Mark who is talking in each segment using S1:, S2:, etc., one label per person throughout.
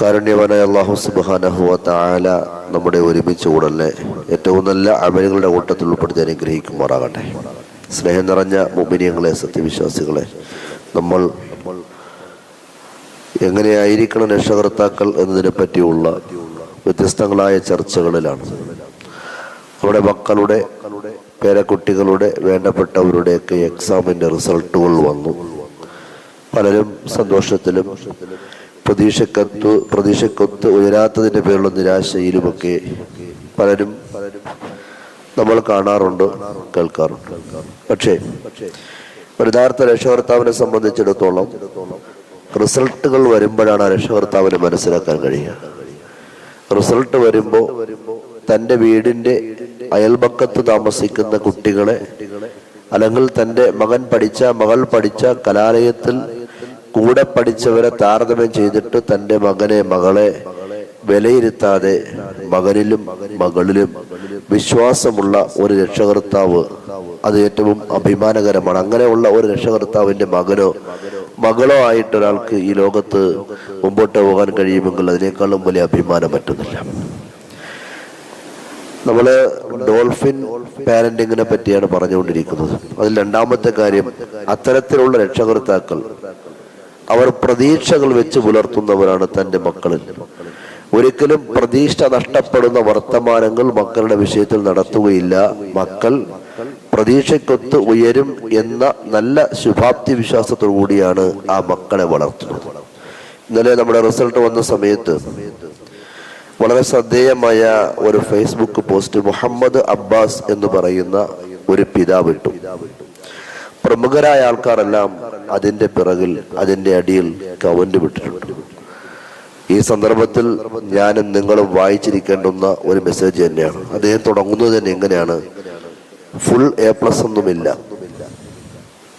S1: കാരുണ്യവാനായ അള്ളാഹു സുബാനഹുവ താല നമ്മുടെ ഒരുമിച്ച് കൂടലിനെ ഏറ്റവും നല്ല അമലുകളുടെ കൂട്ടത്തിൽ ഉൾപ്പെടുത്തി അനുഗ്രഹിക്കുമാറാകട്ടെ. സ്നേഹം നിറഞ്ഞ മുബിനിയങ്ങളെ സത്യവിശ്വാസികളെ നമ്മൾ എങ്ങനെയായിരിക്കണം രക്ഷകർത്താക്കൾ എന്നതിനെ പറ്റിയുള്ള വ്യത്യസ്തങ്ങളായ ചർച്ചകളിലാണ്. നമ്മുടെ മക്കളുടെ പേരക്കുട്ടികളുടെ വേണ്ടപ്പെട്ടവരുടെയൊക്കെ എക്സാമിന്റെ റിസൾട്ടുകൾ വന്നു. പലരും സന്തോഷത്തിലും പ്രതീക്ഷക്കത്ത് പ്രതീക്ഷക്കൊത്ത് ഉയരാത്തതിന്റെ പേരിലുള്ള നിരാശയിലുമൊക്കെ പലരും നമ്മൾ കാണാറുണ്ട് കേൾക്കാറുണ്ട്. പക്ഷേ ഒരു യഥാർത്ഥ രക്ഷകർത്താവിനെ സംബന്ധിച്ചിടത്തോളം റിസൾട്ടുകൾ വരുമ്പോഴാണ് ആ രക്ഷകർത്താവിനെ മനസ്സിലാക്കാൻ കഴിയുക. റിസൾട്ട് വരുമ്പോൾ തന്റെ വീടിന്റെ അയൽപക്കത്ത് താമസിക്കുന്ന കുട്ടികളെ അല്ലെങ്കിൽ തന്റെ മകൻ പഠിച്ച മകൾ പഠിച്ച കലാലയത്തിൽ കൂടെ പഠിച്ചവരെ താരതമ്യം ചെയ്തിട്ട് തന്റെ മകനെ മകളെ വിലയിരുത്താതെ മകനിലും മകളിലും വിശ്വാസമുള്ള ഒരു രക്ഷകർത്താവ് അത് ഏറ്റവും അഭിമാനകരമാണ്. അങ്ങനെയുള്ള ഒരു രക്ഷകർത്താവിന്റെ മകനോ മകളോ ആയിട്ട് ഒരാൾക്ക് ഈ ലോകത്ത് മുമ്പോട്ട് പോകാൻ കഴിയുമെങ്കിൽ അതിനേക്കാളും വലിയ അഭിമാനം പറ്റുന്നില്ല. നമ്മൾ ഡോൾഫിൻ പാരന്റിങ്ങിനെ പറ്റിയാണ് പറഞ്ഞുകൊണ്ടിരിക്കുന്നത്. അതിൽ രണ്ടാമത്തെ കാര്യം അത്തരത്തിലുള്ള രക്ഷകർത്താക്കൾ അവർ പ്രതീക്ഷകൾ വെച്ച് പുലർത്തുന്നവരാണ് തന്റെ മക്കളിൽ ഒരിക്കലും പ്രതീക്ഷ നഷ്ടപ്പെടുന്ന വർത്തമാനങ്ങൾ മക്കളുടെ വിഷയത്തിൽ നടത്തുകയില്ല. മക്കൾ പ്രതീക്ഷയ്ക്കൊത്ത് ഉയരും എന്ന നല്ല ശുഭാപ്തി വിശ്വാസത്തോടു കൂടിയാണ് ആ മക്കളെ വളർത്തുന്നത്. ഇന്നലെ നമ്മുടെ റിസൾട്ട് വന്ന സമയത്ത് വളരെ ശ്രദ്ധേയമായ ഒരു ഫേസ്ബുക്ക് പോസ്റ്റ് മുഹമ്മദ് അബ്ബാസ് എന്ന് പറയുന്ന ഒരു പിതാവ് ഇട്ടു. പ്രമുഖരായ ആൾക്കാരെല്ലാം അതിന്റെ പിറകിൽ അതിന്റെ അടിയിൽ കവന്റ് വിട്ടിട്ടുണ്ട്. ഈ സന്ദർഭത്തിൽ ഞാനും നിങ്ങളും വായിച്ചിരിക്കേണ്ടുന്ന ഒരു മെസ്സേജ് തന്നെയാണ്. അദ്ദേഹം തുടങ്ങുന്നത് തന്നെ എങ്ങനെയാണ് ഫുൾ എ പ്ലസ് ഒന്നുമില്ല.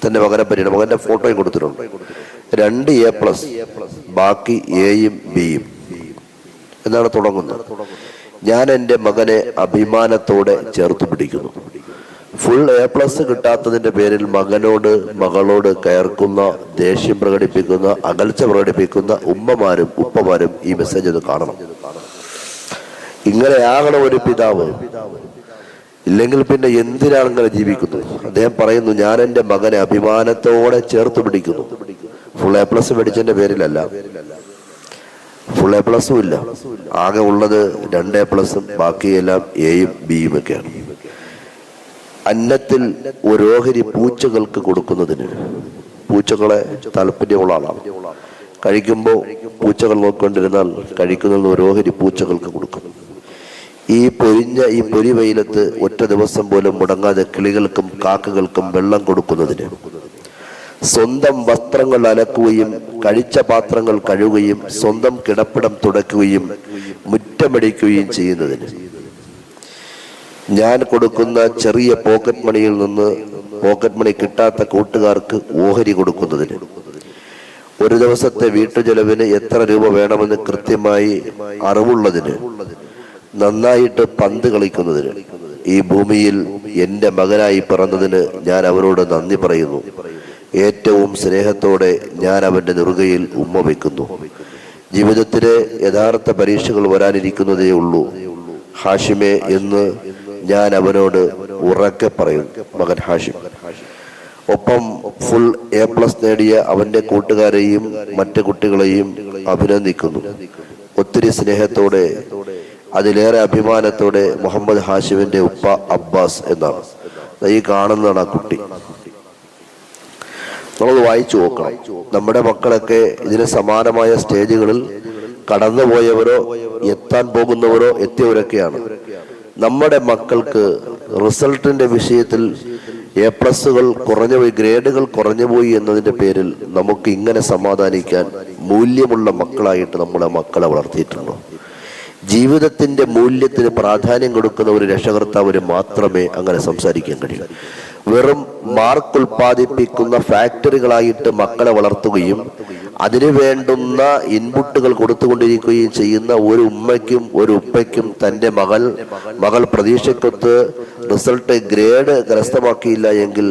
S1: തന്റെ മകനെ പറ്റിയാണ് മകന്റെ ഫോട്ടോയും കൊടുത്തിട്ടുണ്ട്. രണ്ട് എ പ്ലസ് ബാക്കി എയും ബിയും എന്നാണ് തുടങ്ങുന്നത്. ഞാൻ എന്റെ മകനെ അഭിമാനത്തോടെ ചേർത്ത് പിടിക്കുന്നു. ഫുൾ എ പ്ലസ് കിട്ടാത്തതിന്റെ പേരിൽ മകനോട് മകളോട് കയർക്കുന്ന ദേഷ്യം പ്രകടിപ്പിക്കുന്ന അകൽച്ച പ്രകടിപ്പിക്കുന്ന ഉമ്മമാരും ഉപ്പമാരും ഈ മെസ്സേജ് ഒന്ന് കാണണം. ഇങ്ങനെയാകണം ഒരു പിതാവ്. ഇല്ലെങ്കിൽ പിന്നെ എന്തിനാണ് ഇങ്ങനെ ജീവിക്കുന്നത് അദ്ദേഹം പറയുന്നു ഞാൻ എന്റെ മകനെ അഭിമാനത്തോടെ ചേർത്ത് പിടിക്കുന്നു. ഫുൾ എ പ്ലസ് മേടിച്ചതിന്റെ പേരിലല്ല. ഫുൾ എ പ്ലസും ഇല്ല. ആകെ ഉള്ളത് രണ്ട് എ പ്ലസും ബാക്കിയെല്ലാം എയും ബിയും ഒക്കെയാണ്. അന്നത്തിൽ ഒരു ഓഹരി പൂച്ചകൾക്ക് കൊടുക്കുന്നതിന്. പൂച്ചകളെ താല്പര്യമുള്ള ആളാണ്. കഴിക്കുമ്പോൾ പൂച്ചകൾ നോക്കിക്കൊണ്ടിരുന്നാൽ കഴിക്കുന്നത് ഒരു ഓഹരി പൂച്ചകൾക്ക് കൊടുക്കും. ഈ പൊരിഞ്ഞ ഈ പൊരി വെയിലത്ത് ഒറ്റ ദിവസം പോലും മുടങ്ങാതെ കിളികൾക്കും കാക്കകൾക്കും വെള്ളം കൊടുക്കുന്നതിന്. സ്വന്തം വസ്ത്രങ്ങൾ അലക്കുകയും കഴിച്ച പാത്രങ്ങൾ കഴുകുകയും സ്വന്തം കിടപ്പിടം തുടക്കുകയും മുറ്റമടിക്കുകയും ചെയ്യുന്നതിന്. ഞാൻ കൊടുക്കുന്ന ചെറിയ പോക്കറ്റ് മണിയിൽ നിന്ന് പോക്കറ്റ് മണി കിട്ടാത്ത കൂട്ടുകാർക്ക് ഓഹരി കൊടുക്കുന്നതിന്. ഒരു ദിവസത്തെ വീട്ടുചെലവിന് എത്ര രൂപ വേണമെന്ന് കൃത്യമായി അറിവുള്ളതിന് നന്നായിട്ട് പന്ത് കളിക്കുന്നതിന് ഈ ഭൂമിയിൽ എന്റെ മകനായി പിറന്നതിന് ഞാൻ അവരോട് നന്ദി പറയുന്നു. ഏറ്റവും സ്നേഹത്തോടെ ഞാൻ അവന്റെ നെറുകയിൽ ഉമ്മ വയ്ക്കുന്നു. ജീവിതത്തിലെ യഥാർത്ഥ പരീക്ഷകൾ വരാനിരിക്കുന്നതേ ഉള്ളൂ. ഹാഷിമെ എന്ന് ഞാൻ അവനോട് ഉറക്കെ പറയും മകൻ ഹാഷിം. ഒപ്പം ഫുൾ എ പ്ലസ് നേടിയ അവന്റെ കൂട്ടുകാരെയും മറ്റു കുട്ടികളെയും അഭിനന്ദിക്കുന്നു. ഒത്തിരി സ്നേഹത്തോടെ അതിലേറെ അഭിമാനത്തോടെ മുഹമ്മദ് ഹാഷിമിന്റെ ഉപ്പ അബ്ബാസ് എന്നാണ്. ഈ കാണുന്നതാണ് ആ കുട്ടി. നമ്മൾ വായിച്ചു നോക്കണം. നമ്മുടെ മക്കളൊക്കെ ഇതിന് സമാനമായ സ്റ്റേജുകളിൽ കടന്നുപോയവരോ എത്താൻ പോകുന്നവരോ എത്തിയവരൊക്കെയാണ്. നമ്മുടെ മക്കൾക്ക് റിസൾട്ടിന്റെ വിഷയത്തിൽ എ പ്ലസുകൾ കുറഞ്ഞുപോയി ഗ്രേഡുകൾ കുറഞ്ഞുപോയി എന്നതിന്റെ പേരിൽ നമുക്ക് ഇങ്ങനെ സമാധാനിക്കാൻ മൂല്യമുള്ള മക്കളായിട്ട് നമ്മുടെ മക്കളെ വളർത്തിയിട്ടുണ്ടോ. ജീവിതത്തിന്റെ മൂല്യത്തിന് പ്രാധാന്യം കൊടുക്കുന്ന ഒരു രക്ഷകർത്താവിന് മാത്രമേ അങ്ങനെ സംസാരിക്കാൻ കഴിയൂ. വെറും മാർക്ക് ഉൽപ്പാദിപ്പിക്കുന്ന ഫാക്ടറികളായിട്ട് മക്കളെ വളർത്തുകയും അതിനു വേണ്ടുന്ന ഇൻപുട്ടുകൾ കൊടുത്തുകൊണ്ടിരിക്കുകയും ചെയ്യുന്ന ഒരു ഉമ്മയ്ക്കും ഒരു ഉപ്പയ്ക്കും തന്റെ മകൾ മകൾ പ്രതീക്ഷക്കൊത്ത് റിസൾട്ട് ഗ്രേഡ് കരസ്ഥമാക്കിയില്ല എങ്കിൽ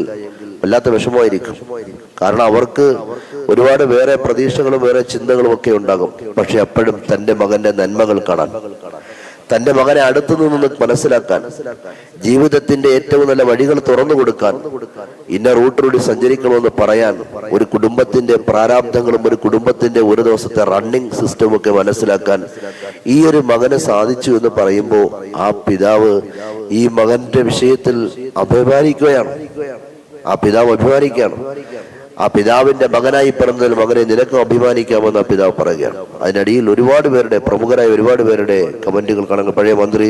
S1: വല്ലാത്ത വിഷമമായിരിക്കും. കാരണം അവർക്ക് ഒരുപാട് വേറെ പ്രതീക്ഷകളും വേറെ ചിന്തകളും ഒക്കെ ഉണ്ടാകും. പക്ഷെ അപ്പോഴും തന്റെ മകന്റെ നന്മകൾ കാണാൻ. തന്റെ മകനെ അടുത്തു നിന്ന് മനസ്സിലാക്കാൻ ജീവിതത്തിന്റെ ഏറ്റവും നല്ല വഴികൾ തുറന്നു കൊടുക്കാൻ ഇന്ന റൂട്ടിലൂടെ സഞ്ചരിക്കണമെന്ന് പറയാൻ ഒരു കുടുംബത്തിന്റെ പ്രാരാബ്ദങ്ങളും ഒരു കുടുംബത്തിന്റെ ഒരു ദിവസത്തെ റണ്ണിങ് സിസ്റ്റവും ഒക്കെ മനസ്സിലാക്കാൻ ഈ ഒരു മകന് സാധിച്ചു എന്ന് പറയുമ്പോൾ ആ പിതാവ് ഈ മകന്റെ വിഷയത്തിൽ അഭിമാനിക്കുകയാണ്. ആ പിതാവ് അഭിമാനിക്കുകയാണ്. ആ പിതാവിന്റെ മകനായി പിറന്നതിൽ മകനെ നിനക്ക് അഭിമാനിക്കാമെന്ന് ആ പിതാവ് പറയുകയാണ്. അതിനടിയിൽ ഒരുപാട് പേരുടെ പ്രമുഖരായ ഒരുപാട് പേരുടെ കമന്റുകൾ കാണാൻ പഴയ മന്ത്രി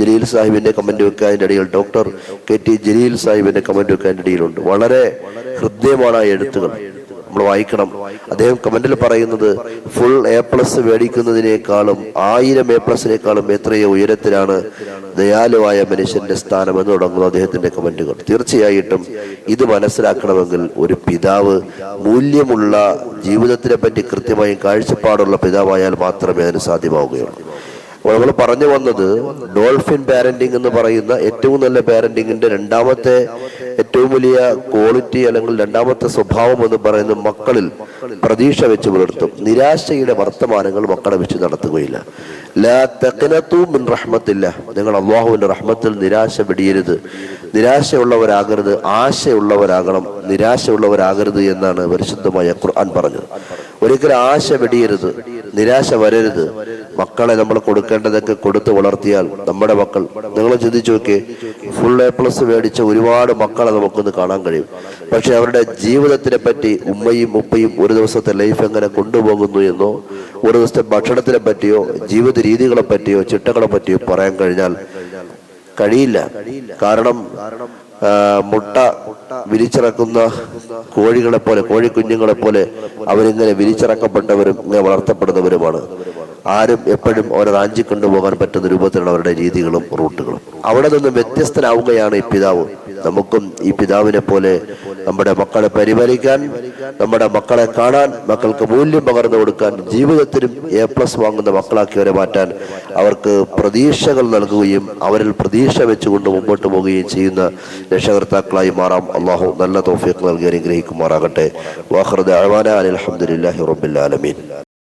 S1: ജലീൽ സാഹിബിന്റെ കമന്റ് വെക്കുക അതിന്റെ അടിയിൽ ഡോക്ടർ കെ ടി ജലീൽ സാഹിബിന്റെ കമന്റ് വെക്കാൻ അതിന്റെ അടിയിലുണ്ട്. വളരെ ഹൃദ്യമാണ് ആ എഴുത്തുകൾ. നമ്മൾ വായിക്കണം. അദ്ദേഹം കമന്റിൽ പറയുന്നത് ഫുൾ എ പ്ലസ് മേടിക്കുന്നതിനേക്കാളും ആയിരം എ പ്ലസിനേക്കാളും എത്രയോ ഉയരത്തിലാണ് ദയാലുവായ മനുഷ്യന്റെ സ്ഥാനം എന്ന് തുടങ്ങുന്നു അദ്ദേഹത്തിന്റെ കമന്റുകൾ. തീർച്ചയായിട്ടും ഇത് മനസ്സിലാക്കണമെങ്കിൽ ഒരു പിതാവ് മൂല്യമുള്ള ജീവിതത്തിനെ പറ്റി കൃത്യമായും കാഴ്ചപ്പാടുള്ള പിതാവായാൽ മാത്രമേ അതിന് സാധ്യമാവുകയുള്ളൂ. അപ്പോൾ നമ്മൾ പറഞ്ഞു വന്നത് ഡോൾഫിൻ പാരന്റിംഗ് എന്ന് പറയുന്ന ഏറ്റവും നല്ല പാരന്റിങ്ങിന്റെ രണ്ടാമത്തെ ഏറ്റവും വലിയ ക്വാളിറ്റി അല്ലെങ്കിൽ രണ്ടാമത്തെ സ്വഭാവം എന്ന് പറയുന്ന മക്കളിൽ പ്രതീക്ഷ വെച്ച് പുലർത്തും. നിരാശയുടെ വർത്തമാനങ്ങൾ മക്കളെ വെച്ച് നടത്തുകയില്ല. ലാ മിൻ റഹ്മത്തില്ല. നിങ്ങൾ അള്ളാഹുവിന്റെ റഹ്മത്തിൽ നിരാശ വെടിയരുത്. നിരാശയുള്ളവരാകരുത്. ആശയുള്ളവരാകണം. നിരാശയുള്ളവരാകരുത് എന്നാണ് പരിശുദ്ധമായ ഖുർആൻ പറഞ്ഞത്. ഒരിക്കലും ആശ വെടിയരുത്. നിരാശ വരരുത്. മക്കളെ നമ്മൾ കൊടുക്കേണ്ടതൊക്കെ കൊടുത്തു വളർത്തിയാൽ നമ്മുടെ മക്കൾ നിങ്ങൾ ചിന്തിച്ചു നോക്കിയേ ഫുൾ എ പ്ലസ് മേടിച്ച ഒരുപാട് മക്കളെ നമുക്കൊന്ന് കാണാൻ കഴിയും. പക്ഷെ അവരുടെ ജീവിതത്തിനെ പറ്റി ഉമ്മയും ഉപ്പയും ഒരു ദിവസത്തെ ലൈഫ് എങ്ങനെ കൊണ്ടുപോകുന്നു എന്നോ ഒരു ദിവസത്തെ ഭക്ഷണത്തിനെ പറ്റിയോ ജീവിത രീതികളെ പറ്റിയോ ചിട്ടകളെ പറ്റിയോ പറയാൻ കഴിഞ്ഞാൽ കഴിയില്ല. കാരണം മുട്ട വിരിച്ചിറക്കുന്ന കോഴികളെ പോലെ കോഴിക്കുഞ്ഞുങ്ങളെ പോലെ അവരിങ്ങനെ വിരിച്ചിറക്കപ്പെട്ടവരും ഇങ്ങനെ വളർത്തപ്പെടുന്നവരുമാണ്. ആരും എപ്പോഴും അവരെ റാഞ്ചി കൊണ്ടുപോകാൻ പറ്റുന്ന രൂപത്തിലുള്ള അവരുടെ രീതികളും റൂട്ടുകളും. അവിടെ നിന്ന് വ്യത്യസ്തനാവുകയാണ് ഈ പിതാവ്. നമുക്കും ഈ പിതാവിനെ പോലെ നമ്മുടെ മക്കളെ പരിപാലിക്കാൻ നമ്മുടെ മക്കളെ കാണാൻ മക്കൾക്ക് മൂല്യം പകർന്നു കൊടുക്കാൻ ജീവിതത്തിലും എ പ്ലസ് വാങ്ങുന്ന മക്കളാക്കി അവരെ മാറ്റാൻ അവർക്ക് പ്രതീക്ഷകൾ നൽകുകയും അവരിൽ പ്രതീക്ഷ വെച്ചുകൊണ്ട് മുമ്പോട്ട് പോവുകയും ചെയ്യുന്ന രക്ഷകർത്താക്കളായി മാറാം. അള്ളാഹു നല്ല തോഫിയൊക്കെ നൽകി അനുഗ്രഹിക്കുമാറാകട്ടെ. വാഹൃദ് അഹ്വാന അലി അലഹദില്ലാഹി റബ്ബിൽ ആലമീൻ.